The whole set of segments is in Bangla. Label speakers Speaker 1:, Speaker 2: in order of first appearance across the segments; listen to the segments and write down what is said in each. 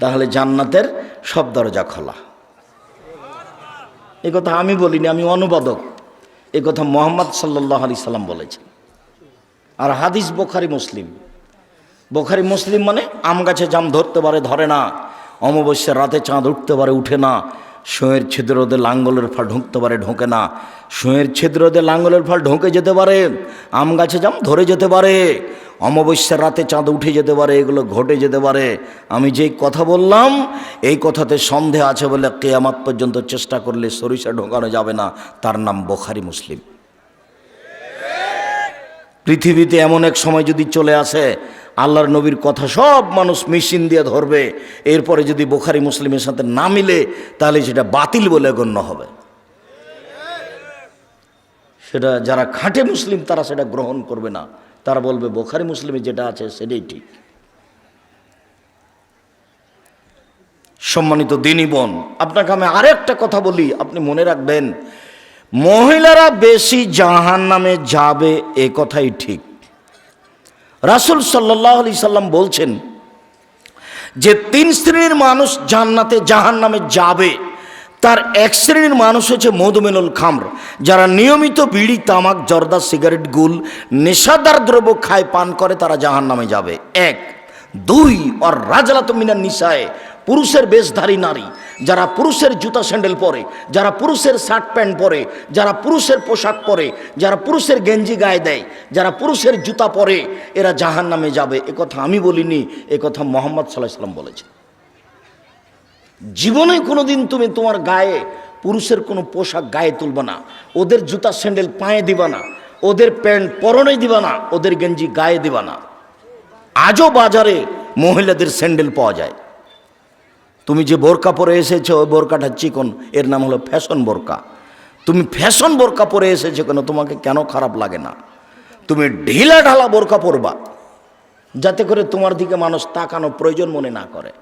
Speaker 1: তাহলে জান্নাতের সব দরজা খোলা। এই কথা আমি বলিনি, আমি অনুবাদক। এই কথা মোহাম্মদ সাল্লাল্লাহু আলাইহি সাল্লাম বলেছেন। আর হাদিস বোখারি, মুসলিম। বোখারি, মুসলিম মানে আম গাছে জাম ধরতে পারে, ধরে না। অমাবস্যার রাতে চাঁদ উঠতে পারে, উঠে না। শোয়ের ছিদ্রদের লাঙ্গলের ফল ঢুকতে পারে, ঢোকে না। শোয়ের ছিদ্রদের লাঙ্গলের ফল ঢোকে যেতে পারে, আম গাছে জাম ধরে যেতে পারে, অমাবস্যার রাতে চাঁদ উঠে যেতে পারে, এগুলো ঘটে যেতে পারে। আমি যেই কথা বললাম, এই কথাতে সন্দেহ আছে বলে কেয়ামাত পর্যন্ত চেষ্টা করলে সরিষা ঢোকানো যাবে না। তার নাম বোখারি মুসলিম। পৃথিবীতে এমন এক সময় যদি চলে আসে আল্লাহর নবীর কথা সব মানুষ মেশিন দিয়ে ধরবে। এরপরে যদি বোখারি মুসলিমের সাথে না মিলে, তাহলে সেটা বাতিল বলে গণ্য হবে। সেটা যারা খাঁটে মুসলিম, তারা সেটা গ্রহণ করবে না। তারা বলবে, বোখারি মুসলিমে যেটা আছে সেটাই ঠিক। সম্মানিত দিনী বোন, আপনাকে আমি আরেকটা কথা বলি, আপনি মনে রাখবেন, মহিলারা বেশি জাহান নামে যাবে, এ কথাই ঠিক। রাসুল সাল্লাহ আলি সাল্লাম বলছেন যে তিন শ্রেণির মানুষ জান্নাতে জাহান নামে যাবে। তার এক শ্রেণির মানুষ হচ্ছে মধুমেনুল খামর, যারা নিয়মিত বিড়ি, তামাক, জর্দা, সিগারেট, গুল, নেশাদার দ্রব্য খায়, পান করে, তারা জাহান নামে যাবে। এক। দুই অর রাজলাত মিনার নিশায় পুরুষের বেশধারী নারী, যারা পুরুষের জুতা স্যান্ডেল পরে, যারা পুরুষের শার্ট প্যান্ট পরে, যারা পুরুষের পোশাক পরে, যারা পুরুষের গেঞ্জি গায়ে দেয়, যারা পুরুষের জুতা পরে, এরা জাহান নামে যাবে কথা আমি বলিনি কথা মোহাম্মদ সাল্লাহ সাল্লাম বলেছে জীবনে কোনোদিন তুমি তোমার গায়ে, পুরুষের কোনো পোশাক গায়ে তুলবে না। ওদের জুতা স্যান্ডেল পায়ে দিবা না। ওদের প্যান্ট পরনে দিবা না। ওদের গেঞ্জি গায়ে দিবা না। আজও বাজারে মহিলাদের স্যান্ডেল পাওয়া যায়। তুমি যে বোরকা পরে এসেছ, ওই বোরকাটা চিকন, এর নাম হলো ফ্যাশন বোরকা। তুমি ফ্যাশন বোরকা পরে এসেছ কেন? তোমাকে কেন খারাপ লাগে না? তুমি ঢিলা ঢালা বোরকা পরবা, যাতে করে তোমার দিকে মানুষ তাকানো প্রয়োজন মনে না করে।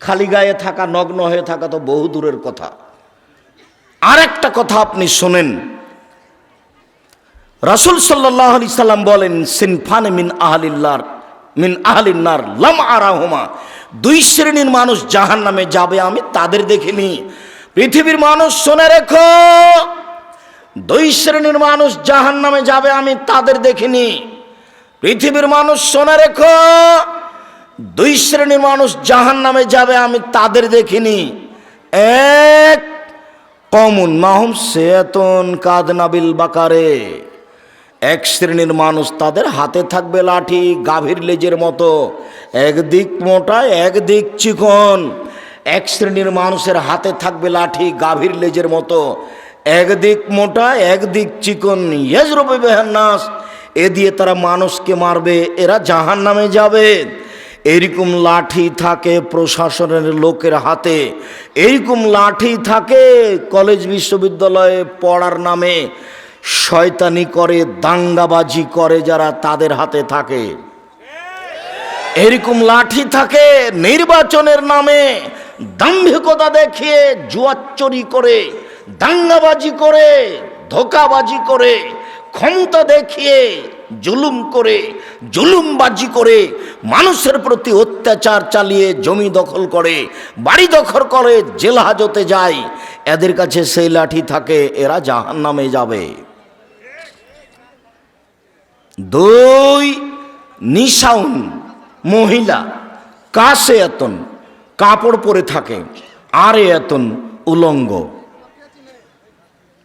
Speaker 1: খালি গায়ে থাকা, নগ্ন হয়ে থাকা তো বহু দূরের কথা। আর একটা কথা আপনি শোনেন। রাসুল সাল্লাহ আলি সাল্লাম বলেন, সিনফান মিন আহলিল্লার মিন আহলিন্নার লাম আরাহুমা। দুই শ্রেণির মানুষ জাহান নামে যাবে, আমি তাদের দেখিনি। পৃথিবীর মানুষ শোনে রেখো, দুই শ্রেণির মানুষ জাহান নামে যাবে, আমি তাদের দেখিনি। পৃথিবীর মানুষ শোনে রেখো, দুই শ্রেণির মানুষ জাহান নামে যাবে, আমি তাদের দেখিনি। এক কমন মাহুম সেতন কাদনাবিল বাকারে। এক শ্রেণির মানুষ তাদের হাতে থাকবে লাঠি গাভীর লেজের মতো। একদিক মোটা একদিক চিকন। এক শ্রেণির মানুষের হাতে থাকবে লাঠি গাভীর লেজের মতো। একদিক মোটা একদিক চিকন। ইয়েজরবে বেহান্নাস এ দিয়ে তারা মানুষকে মারবে, এরা জাহান নামে যাবে। এরকম লাঠি থাকে প্রশাসনের লোকের হাতে। এইরকম লাঠি থাকে কলেজ বিশ্ববিদ্যালয়ে পড়ার নামে। শয়তানি করে, দাঙ্গাবাজি করে যারা তাদের হাতে থাকে। এরকম লাঠি থাকে নির্বাচনের নামে, দাম্ভিকতা দেখিয়ে জুয়াচুরি করে, দাঙ্গাবাজি করে, ধোকাবাজি করে, ক্ষমতা দেখিয়ে, জুলুম করে, জুলুমবাজি করে, মানুষের প্রতি অত্যাচার চালিয়ে জমি দখল করে, বাড়ি দখল করে, জেল হাজতে যায়। এদের কাছে সেই লাঠি থাকে, এরা জাহান নামে যাবে। দুই নিশাউন, মহিলা, কাশে এতন, কাপড় পরে থাকে, আরে এতন উলঙ্গ।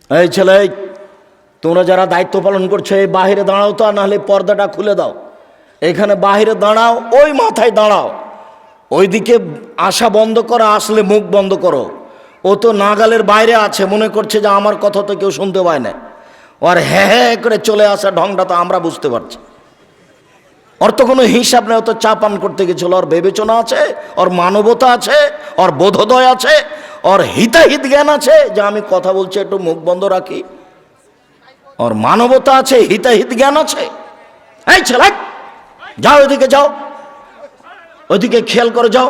Speaker 1: এই ছেলে, তোমরা যারা দায়িত্ব পালন করছ, এই বাহিরে দাঁড়াও তো, আর নাহলে পর্দাটা খুলে দাও। এখানে বাহিরে দাঁড়াও, ওই মাথায় দাঁড়াও। ওইদিকে আসা বন্ধ করো, আসলে মুখ বন্ধ করো। ও তো নাগালের বাইরে আছে, মনে করছে যে আমার কথা তো কেউ শুনতে পায় না। ওর হ্যাঁ হ্যাঁ করে চলে আসা ঢংটা তো আমরা বুঝতে পারছি। ওর তো কোনো হিসাব নেই তো চা পান করতে গেছিল ওর বিবেচনা আছে ওর মানবতা আছে ওর বোধোদয় আছে ওর হিতাহিত জ্ঞান আছে যে আমি কথা বলছি, একটু মুখ বন্ধ রাখি। ওর মানবতা আছে, হিতাহিত জ্ঞান আছে। এই ছেলে, যাও ওইদিকে যাও ওইদিকে খেয়াল করে যাও।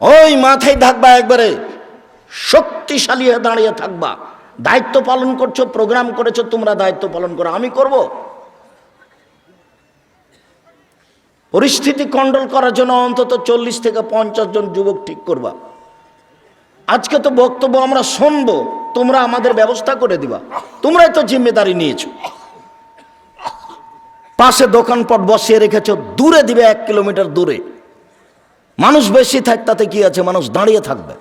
Speaker 1: ওই মাথায় থাকবা একবারে, শক্তিশালী হয়ে দাঁড়িয়ে থাকবা। দায়িত্ব পালন করছ প্রোগ্রাম করেছ, তোমরা দায়িত্ব পালন করো। আমি করব? পরিস্থিতি কন্ট্রোল করার জন্য অন্তত চল্লিশ থেকে পঞ্চাশ জন যুবক ঠিক করবা। আজকে তো বক্তব্য আমরা শুনব, তোমরা আমাদের ব্যবস্থা করে দিবা। তোমরাই তো জিম্মেদারি নিয়েছো। পাশে দোকানপট বসিয়ে রেখেছ, দূরে দিবে এক কিলোমিটার দূরে। মানুষ বেশি থাক, তাতে কি আছে? মানুষ দাঁড়িয়ে থাকবে।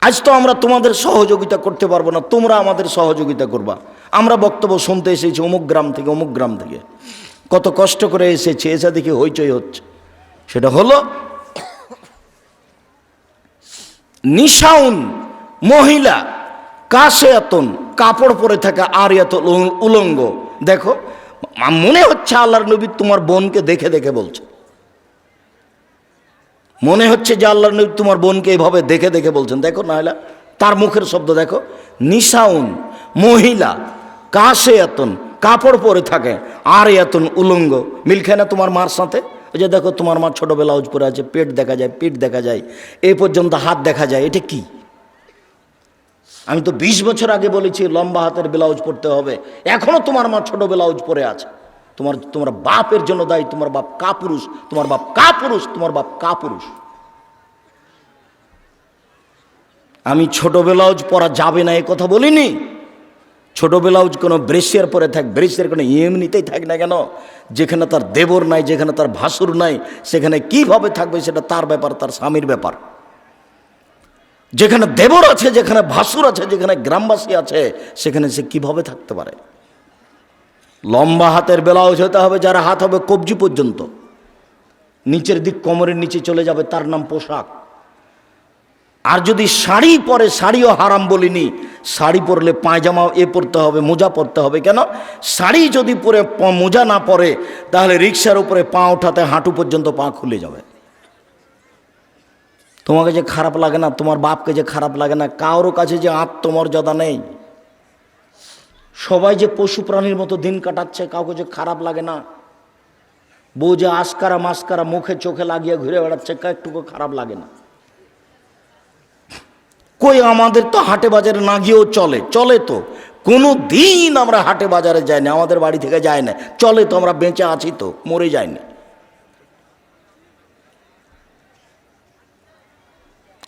Speaker 1: আজ তো আমরা তোমাদের সহযোগিতা করতে পারব না, তোমরা আমাদের সহযোগিতা করবা। আমরা বক্তব্য শুনতে এসেছি অমুক গ্রাম থেকে, অমুক গ্রাম থেকে। কত কষ্ট করে এসেছে, এসে দেখি হইচই হচ্ছে। সেটা হলো, নিশাউন মহিলা কাশে এতন কাপড় পরে থাকা আর এত উল- উলঙ্গ। দেখো মনে হচ্ছে আল্লাহর নবী তোমার বোনকে দেখে দেখে বলছে। মনে হচ্ছে যে আল্লাহর নবী তোমার বোনকে এইভাবে দেখে দেখে বলছেন। দেখো নাহলে তার মুখের শব্দ দেখো। নিশাউন, মহিলা কাশে এতন কাপড় পরে থাকে আর এতন উলঙ্গ। মিল খায় না তোমার মার সাথে? ওই যে দেখো তোমার মা ছোট ব্লাউজ পরে আছে, পেট দেখা যায়, পিঠ দেখা যায় এই পর্যন্ত হাত দেখা যায়, এটা কি? আমি তো বিশ বছর আগে বলেছি, লম্বা হাতের ব্লাউজ পরতে হবে। এখনও তোমার মা ছোটো ব্লাউজ পরে আছে। তোমার তোমার বাপের জন্য দায়ী, তোমার বাপ কাপুরুষ, তোমার বাপ কা পুরুষ তোমার বাপ কাপুরুষ। আমি ছোট ব্লাউজ পরা যাবে না, এ কথা বলিনি। ছোট ব্লাউজ কোনো ব্রেসিয়ার পরে থাক, ব্রেসিয়ার কোনো এমনিতেই থাক না কেন? যেখানে তার দেবর নাই, যেখানে তার ভাসুর নাই, সেখানে কীভাবে থাকবে সেটা তার ব্যাপার, তার স্বামীর ব্যাপার। যেখানে দেবর আছে, যেখানে ভাসুর আছে, যেখানে গ্রামবাসী আছে, সেখানে সে কীভাবে থাকতে পারে? লম্বা হাতের ব্লাউজ হতে হবে, যার হাত হবে কবজি পর্যন্ত। নিচের দিক কোমরের নিচে চলে যাবে, তার নাম পোশাক। আর যদি শাড়ি পরে, শাড়িও হারাম বলিনি, শাড়ি পরলে পায়জামা এ পরতে হবে, মোজা পরতে হবে। কেন? শাড়ি যদি পরে মোজা না পরে, তাহলে রিক্সার উপরে পা ওঠাতে হাঁটু পর্যন্ত পা খুলে যাবে। তোমাকে যে খারাপ লাগে না, তোমার বাপকে যে খারাপ লাগে না কারোর কাছে যে আত্মমর্যাদা নেই। সবাই যে পশু প্রাণীর মতো দিন কাটাচ্ছে, কাউকে যে খারাপ লাগে না। বউ যে আস্কারা মাস্কারা মুখে চোখে লাগিয়ে ঘুরে বেড়াচ্ছে একটুকু খারাপ লাগে না। কই আমাদের তো হাটে বাজারে না গিয়েও চলে চলে তো। কোনো দিন আমরা হাটে বাজারে যাই না, আমাদের বাড়ি থেকে যায় না। চলে তো আমরা বেঁচে আছি তো, মরে যায়নি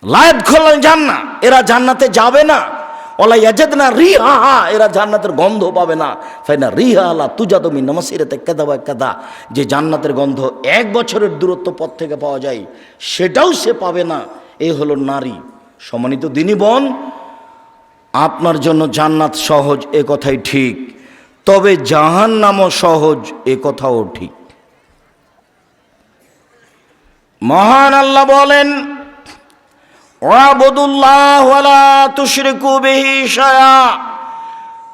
Speaker 1: লাইফ খোলেন যান না, এরা জান্নাতে যাবে না। ওলা ইয়াজেদ না রিহা, এরা জান্নাতের গন্ধ পাবে না। ফাই না রিহা আলা তুজা তুমি নমসিরেতে কেদা কেদা যে জান্নাতের গন্ধ এক বছরের দূরত্ব পথ থেকে পাওয়া যায়, সেটাও সে পাবে না। এই হলো নারী। সম্মানিত দিনী বোন, আপনার জন্য জান্নাত সহজ, এ কথাই ঠিক। তবে জাহান নামও সহজ, এ কথাও ঠিক। মহান আল্লাহ বলেন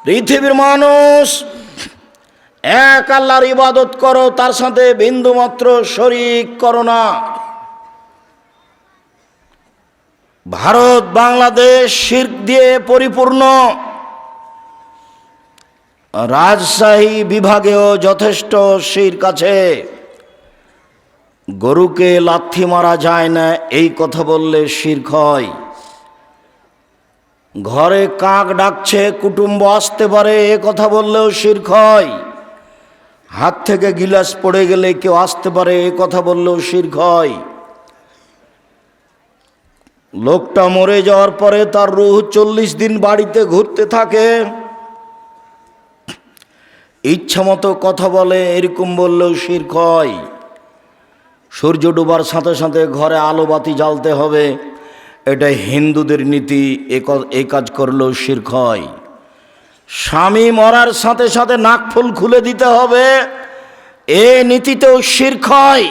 Speaker 1: পৃথিবীর মানুষ, এক আল্লাহর ইবাদত করো, তার সাথে বিন্দুমাত্র শরিক করো না। ভারত, বাংলাদেশ, শির্ক দিয়ে পরিপূর্ণ। রাজশাহী বিভাগেও যথেষ্ট শির্ক আছে। গরুকে লাথি মারা যায় না এই কথা বললে শির্ক হয়। ঘরে কাক ডাকছে, কুটুম্ব আসতে পারে, এ কথা বললেও শির্ক হয়। হাত থেকে গিলাস পড়ে গেলে কেউ আসতে পারে, এ কথা বললেও শির্ক হয়। লোকটা মরে যাওয়ার পরে তার রুহ চল্লিশ দিন বাড়িতে ঘুরতে থাকে। ইচ্ছা মতো কথা বলে, এরকম বললেও শির্ক হয়। সূর্য ডুবার সাথে সাথে ঘরে আলো বাতি জ্বালতে হবে। এটা হিন্দুদের নীতি, এ কাজ করলেও শির্ক হয়। স্বামী মরার সাথে সাথে নাকফুল খুলে দিতে হবে। এ নীতিতেও শির্ক হয়।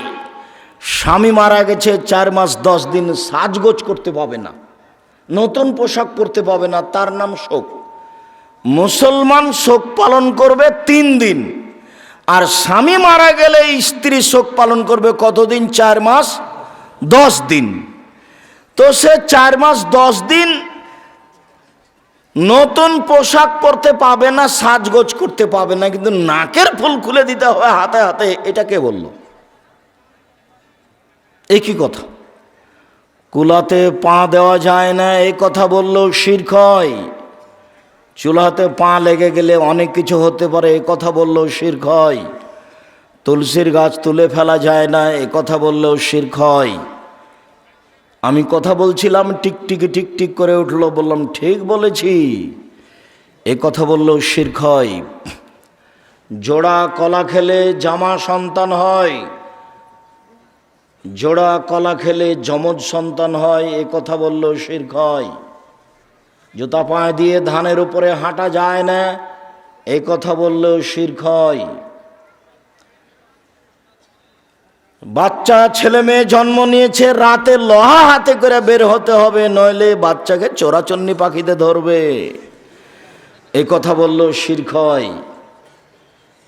Speaker 1: স্বামী মারা গেছে চার মাস, দশ দিন সাজগোজ করতে পাবে না। নতুন পোশাক পরতে পাবে না, তার নাম শোক। মুসলমান শোক পালন করবে তিন দিন। আর স্বামী মারা গেলে স্ত্রী শোক পালন করবে কতদিন? চার মাস, দশ দিন। তো সে চার মাস, দশ দিন নতুন পোশাক পরতে পাবে না, সাজগোজ করতে পাবে না, কিন্তু নাকের ফুল খুলে দিতে হবে হাতে হাতে, এটা কে বলল? একই কথা? কুলাতে পা দেওয়া যায় না এই কথা বললেও শির্ক হয় চুলাতে পা লেগে গেলে অনেক কিছু হতে পারে, এ কথা বললেও শির্ক হয়। তুলসীর গাছ তুলে ফেলা যায় না, এ কথা বললেও শির্ক হয়। আমি কথা বলছিলাম টিকটিকি টিকটিক করে উঠল, বললাম, ঠিক বলেছি। এ কথা বললেও শির্ক হয়। জোড়া কলা খেলে জামা সন্তান হয়। জোড়া কলা খেলে যমজ সন্তান হয়, এ কথা বললেও শির্ক হয়। জুতা পায়ে দিয়ে ধানের উপরে হাঁটা যায় না। এই কথা বললেও হয়। বাচ্চা, ছেলে মেয়ে জন্ম নিয়েছে, রাতে লোহা হাতে করে বের হতে হবে, নইলে বাচ্চাকে চোরাচন্নি পাখিতে ধরবে। এই কথা বললেও শির্ক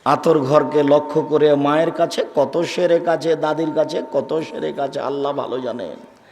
Speaker 1: আতর ঘরকে লক্ষ্য করে মায়ের কাছে কত সেরে কাছে দাদির কাছে কত সেরে কাছে আল্লাহ ভালো জানেন।